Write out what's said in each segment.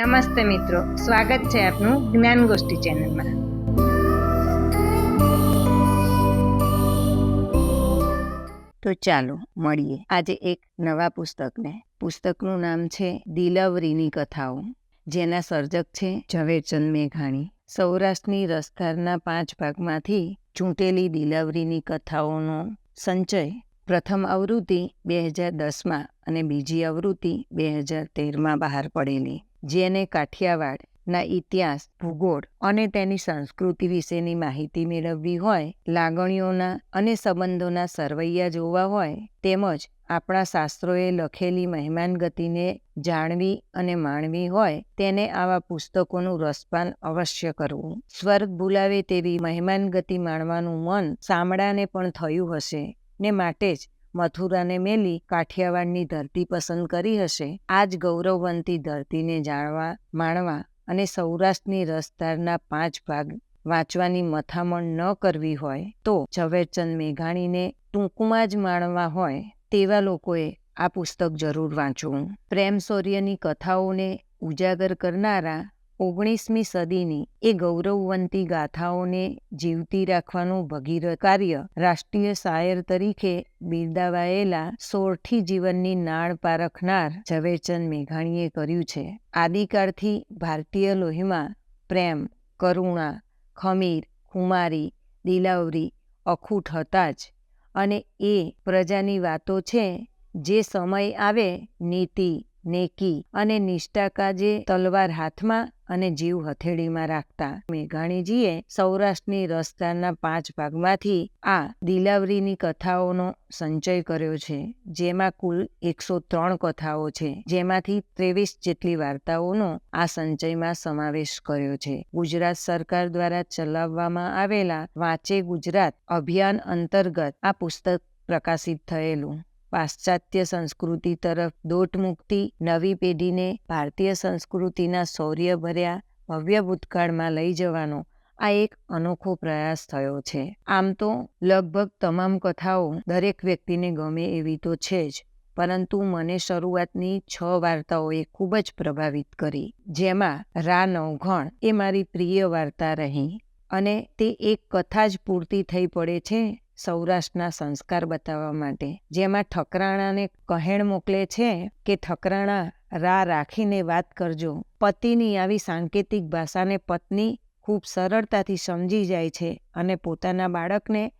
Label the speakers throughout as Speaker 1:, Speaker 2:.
Speaker 1: નમસ્તે મિત્રો, સ્વાગત છે આપનું જ્ઞાન ગોષ્ઠી ચેનલમાં.
Speaker 2: તો ચાલો મળીએ. આજે એક નવા પુસ્તકને. પુસ્તકનું નામ છે દિલવરીની કથાઓ, જેના સર્જક છે ઝવેરચંદ મેઘાણી. સૌરાષ્ટ્રની રસધારના પાંચ ભાગમાંથી ચૂંટેલી દિલવરીની કથાઓનો સંચય પ્રથમ આવૃત્તિ બે હજાર દસમાં અને બીજી આવૃત્તિ બે હજાર તેરમાં બહાર પડેલી. જેને કાઠિયાવાડ ના ઇતિહાસ, ભૂગોળ અને તેની સંસ્કૃતિ વિશેની માહિતી મેળવવી હોય, લાગણીઓના અને સંબંધોના સરવૈયા જોવા હોય, તેમજ આપણા શાસ્ત્રોએ લખેલી મહેમાન ગતિને જાણવી અને માણવી હોય, તેને આવા પુસ્તકોનું રસપાન અવશ્ય કરવું. સ્વર્ગ ભૂલાવે તેવી મહેમાન ગતિ માણવાનું મન સામડાને પણ થયું હશે ને માટે જ મથુરાને મેલી કાઠિયાવાડની ધરતી પસંદ કરી હશે. આ જ ગૌરવવંતી ધરતીને જાણવા, માણવા અને સૌરાષ્ટ્રની રસધારના પાંચ ભાગ વાંચવાની મથામણ ન કરવી હોય તો ઝવેરચંદ મેઘાણીને ટૂંકમાં જ માણવા હોય તેવા લોકોએ આ પુસ્તક જરૂર વાંચવું. પ્રેમ શૌર્યની કથાઓને ઉજાગર કરનારા ઓગણીસમી સદીની એ ગૌરવવંતી ગાથાઓને જીવતી રાખવાનું ભગીરથ કાર્ય રાષ્ટ્રીય શાયર તરીકે બિરદાવાયેલા સોરઠી જીવનની નાળ પારખનાર ઝવેરચંદ મેઘાણીએ કર્યું છે. આદિકાળથી ભારતીય લોહીમાં પ્રેમ, કરુણા, ખમીર, ખુમારી, દિલાવરી, અખૂટ હતા જ અને એ પ્રજાની વાતો છે જે સમય આવે, નીતિ, નેકી અને નિષ્ઠા કાજે તલવાર હાથમાં અને જીવ હથેળીમાં રાખતા મેઘાણીજીએ સૌરાષ્ટ્રની રસદારના પાંચ ભાગમાંથી આ દિલાવરીની કથાઓનો સંચય કર્યો છે, જેમાં કુલ એકસો ત્રણ કથાઓ છે, જેમાંથી ત્રેવીસ જેટલી વાર્તાઓનો આ સંચયમાં સમાવેશ કર્યો છે. ગુજરાત સરકાર દ્વારા ચલાવવામાં આવેલા વાંચે ગુજરાત અભિયાન અંતર્ગત આ પુસ્તક પ્રકાશિત થયેલું. પાશ્ચાત્ય સંસ્કૃતિ તરફ દોટ મૂકતી નવી પેઢીને ભારતીય સંસ્કૃતિના શૌર્યભર્યા ભવ્ય ભૂતકાળમાં લઈ જવાનો આ એક અનોખો પ્રયાસ થયો છે. આમ તો લગભગ તમામ કથાઓ દરેક વ્યક્તિને ગમે એવી તો છે જ, પરંતુ મને શરૂઆતની છ વાર્તાઓએ ખૂબ જ પ્રભાવિત કરી, જેમાં રા નવઘણ એ મારી પ્રિય વાર્તા રહી અને તે એક કથા જ પૂરતી થઈ પડે છે સૌરાષ્ટ્રના સંસ્કાર બતાવવા માટે. જેમાં ઠકરાણાને કહેણ મોકલે છે કે, ઠકરાણા, રા રાખીને વાત કરજો. પતિની આવી સાંકેતિક ભાષાને પત્ની ખૂબ સરળતાથી સમજી જાય છે અને પોતાના બાળકને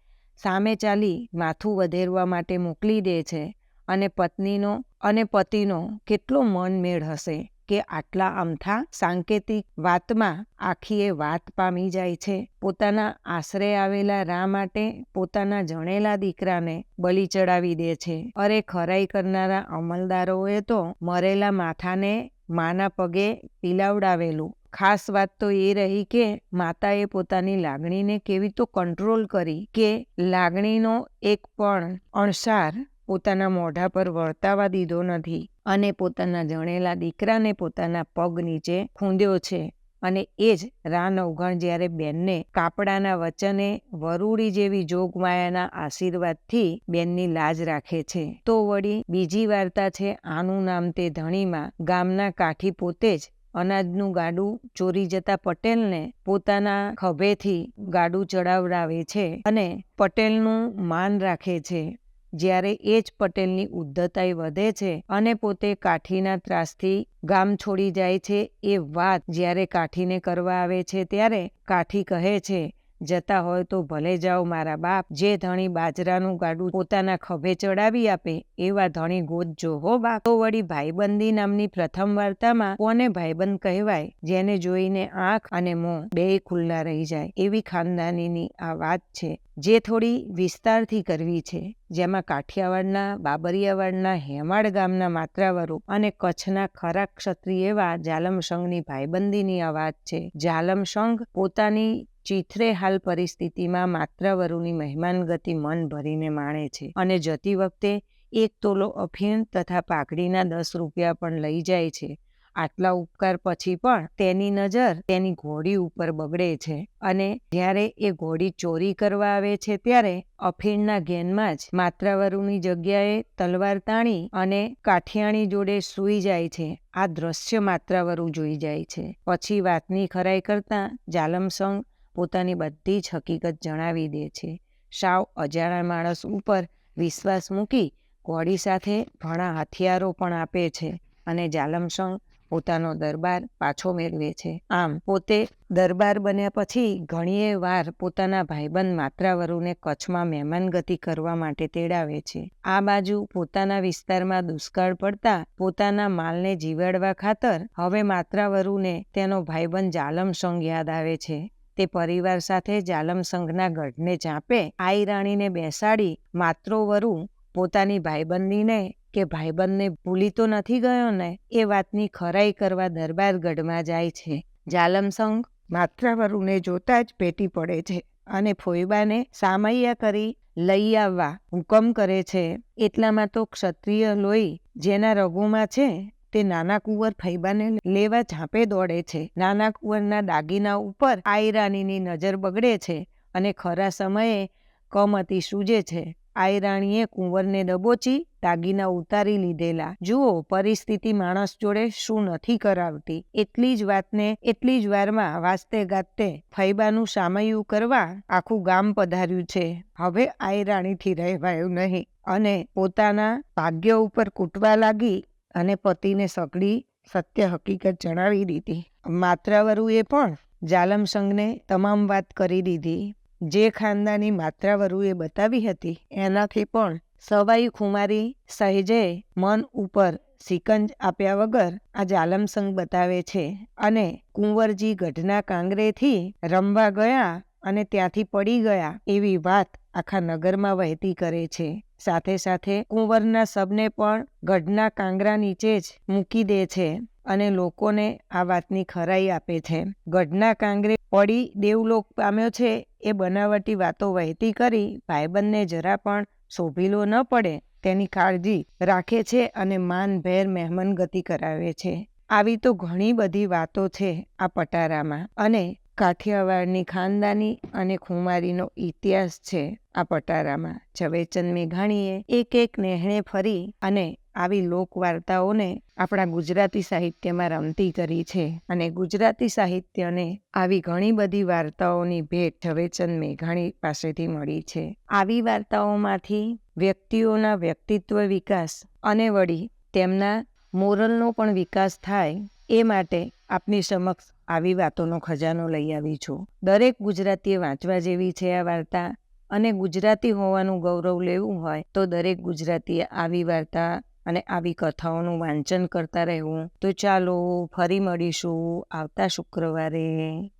Speaker 2: સામે ચાલી માથું વધેરવા માટે મોકલી દે છે. અને પત્નીનો અને પતિનો કેટલો મન મેળ હશે. કે આટલા અમથા સાંકેતિક વાતમાં આખી એ વાત પામી જાય છે. પોતાના આશરે આવેલા રા માટે પોતાના જણેલા દીકરાને બલી ચડાવી દે છે. અરે ખરાઈ કરનારા અમલદારોએ તો મરેલા માથાને માના પગે પીલાવડાવેલું. ખાસ વાત તો એ રહી કે માતાએ પોતાની લાગણીને કેવી તો કંટ્રોલ કરી કે લાગણીનો એક પણ અણસાર પોતાના મોઢા પર વર્તાવા દીધો નથી અને પોતાના જણેલા દીકરાને પોતાના પગ નીચે ખૂંદ્યો છે અને એ જ રાન નવઘણ જ્યારે બેનને કાપડાના વચને વરૂડી જેવી જોગમાયાના આશીર્વાદથી બેનની લાજ રાખે છે. તો વળી બીજી વાર્તા છે આનું નામ તે ધણીમાં ગામના કાઠી પોતે જ અનાજનું ગાડું ચોરી જતા પટેલને પોતાના ખભેથી ગાડું ચડાવડાવે છે અને પટેલનું માન રાખે છે. જ્યારે એ જ પટેલની ઉદ્ધતાઈ વધે છે અને પોતે કાઠીના ત્રાસથી ગામ છોડી જાય છે એ વાત જ્યારે કાઠીને કરવા આવે છે ત્યારે કાઠી કહે છે જતા હોય તો ભલે જાઓ મારા બાપ, જે ધણી બાજરાનું ગાડું પોતાના ખભે ચડાવી આપે, એવા ધણી ગોતજો હો બાપ. તો વળી ભાઈબંધી નામની પ્રથમ વાર્તામાં કોને ભાઈબંધ કહેવાય? જેને જોઈને આંખ અને મોં બેય ખુલ્લા રહી જાય, એવી ખાનદાનીની આ વાત છે, જે થોડી વિસ્તારથી કરવી છે, જેમાં કાઠિયાવાડના, બાબરિયાવાડના હેમાળ ગામના માત્રાવરો અને કચ્છના ખરા ક્ષત્રિય એવા જાલમસંઘની ભાઈબંધીની આ વાત છે. જાલમસંઘ પોતાની ચીથરે પરિસ્થિતિમાં માત્રાવરુની મહેમાન ગતિ મન ભરીને માણે છે અને જતી વખતે એક તોલો અફીણ તથા પાઘડીના દસ રૂપિયા પણ લઈ જાય છે. આટલા ઉપકાર પછી પણ તેની નજર તેની ઘોડી ઉપર બગડે છે અને જ્યારે એ ઘોડી ચોરી કરવા આવે છે ત્યારે અફીણના ઘેનમાં જ માત્રાવરુની જગ્યાએ તલવાર તાણી અને કાઠિયાણી જોડે સૂઈ જાય છે. આ દ્રશ્ય માત્રાવરુ જોઈ જાય છે. પછી વાતની ખરાઈ કરતા જાલમસંગ પોતાની બધી જ હકીકત જણાવી દે છે. સાવ અજાણા માણસ ઉપર વિશ્વાસ મૂકી ઘોડી સાથે ઘણા હથિયારો પણ આપે છે અને જાલમસંગ પોતાનો દરબાર પાછો મેળવે છે. આમ પોતે દરબાર બન્યા પછી ઘણીએ વાર પોતાના ભાઈબંધ માત્રાવરુને કચ્છમાં મહેમાનગતિ કરવા માટે તેડાવે છે. આ બાજુ પોતાના વિસ્તારમાં દુષ્કાળ પડતા પોતાના માલને જીવાડવા ખાતર હવે માત્રાવરુને તેનો ભાઈબંધ જાલમસંગ યાદ આવે છે. તે પરિવાર સાથે જાલમસંગના ગઢને ચાંપે આઈ રાણીને બેસાડી માત્રોવરુ પોતાની ભાઈબંધીને કે ભાઈબંધને ભૂલી તો નથી ગયો ને એ વાતની ખરાઈ કરવા દરબારગઢમાં જાય છે. જાલમસંઘ માત્રાવરુને જોતા જ પેટી પડે છે અને ફોઈબાને સામૈયા કરી લઈ આવવા હુકમ કરે છે. એટલામાં તો ક્ષત્રિય લોહી જેના રગોમાં છે તે નાના કુંવર ફૈબાને લેવા ઝાંપે દોડે છે. નાના કુંવરના દાગીના ઉપર આયરાણીની નજર બગડે છે અને ખરા સમયે કમતી સૂજે છે. આયરાણીએ કુંવરને દબોચી દાગીના ઉતારી લીધેલા. જુઓ, પરિસ્થિતિ માણસ જોડે શું નથી કરાવતી. એટલી જ વાતને એટલી જ વારમાં વાસ્તે ગાતે ફૈબાનું સામયું કરવા આખું ગામ પધાર્યું છે. હવે આયરાણીથી રહેવાયું નહીં અને પોતાના ભાગ્ય ઉપર કૂટવા લાગી અને પતિને સગડી સત્ય હકીકત જણાવી દીધી. માત્રાવરુએ પણ જાલમસંગને તમામ વાત કરી દીધી. જે ખાનદાની માત્રાવરુએ બતાવી હતી, એનાથી પણ સવાઈ ખુમારી સહેજે મન ઉપર સિકંજ આપ્યા વગર આ જાલમસંગ બતાવે છે અને કુંવરજી ગઢના કાંગરેથી રમવા ગયા અને ત્યાંથી પડી ગયા એવી વાત આખા નગરમાં વહેતી કરે છે. સાથે સાથે કુંવરના સબને પણ ગઢના કાંગરા નીચે જ મૂકી દે છે અને લોકોને આ વાતની ખરાઈ આપે છે. ગઢના કાંગરે પડી દેવલોક પામ્યો છે એ બનાવટી વાતો વહેતી કરી ભાઈબંધને જરા પણ શોભીલો ન પડે તેની કાળજી રાખે છે અને માનભેર મહેમાનગતિ કરાવે છે. આવી તો ઘણી બધી વાતો છે આ પટારામાં અને કાઠિયાવાડની ખાનદાની અને ખુમારીનો ઇતિહાસ છે આ પટારામાં. ઝવેરચંદ મેઘાણીએ એક એક નેહણે ફરી અને આવી લોકવાર્તાઓને આપણા ગુજરાતી સાહિત્યમાં રમતી કરી છે અને ગુજરાતી સાહિત્યને આવી ઘણી બધી વાર્તાઓની ભેટ ઝવેરચંદ મેઘાણી પાસેથી મળી છે. આવી વાર્તાઓમાંથી વ્યક્તિઓના વ્યક્તિત્વ વિકાસ અને વળી તેમના મોરલનો પણ વિકાસ થાય એ માટે આપની સમક્ષ આવી વાતોનો ખજાનો લઈ આવી છું. દરેક ગુજરાતીએ વાંચવા જેવી છે આ વાર્તા અને ગુજરાતી હોવાનું ગૌરવ લેવું હોય તો દરેક ગુજરાતીએ આવી વાર્તા અને આવી કથાઓનું વાંચન કરતા રહેવું. તો ચાલો ફરી મળીશું આવતા શુક્રવારે.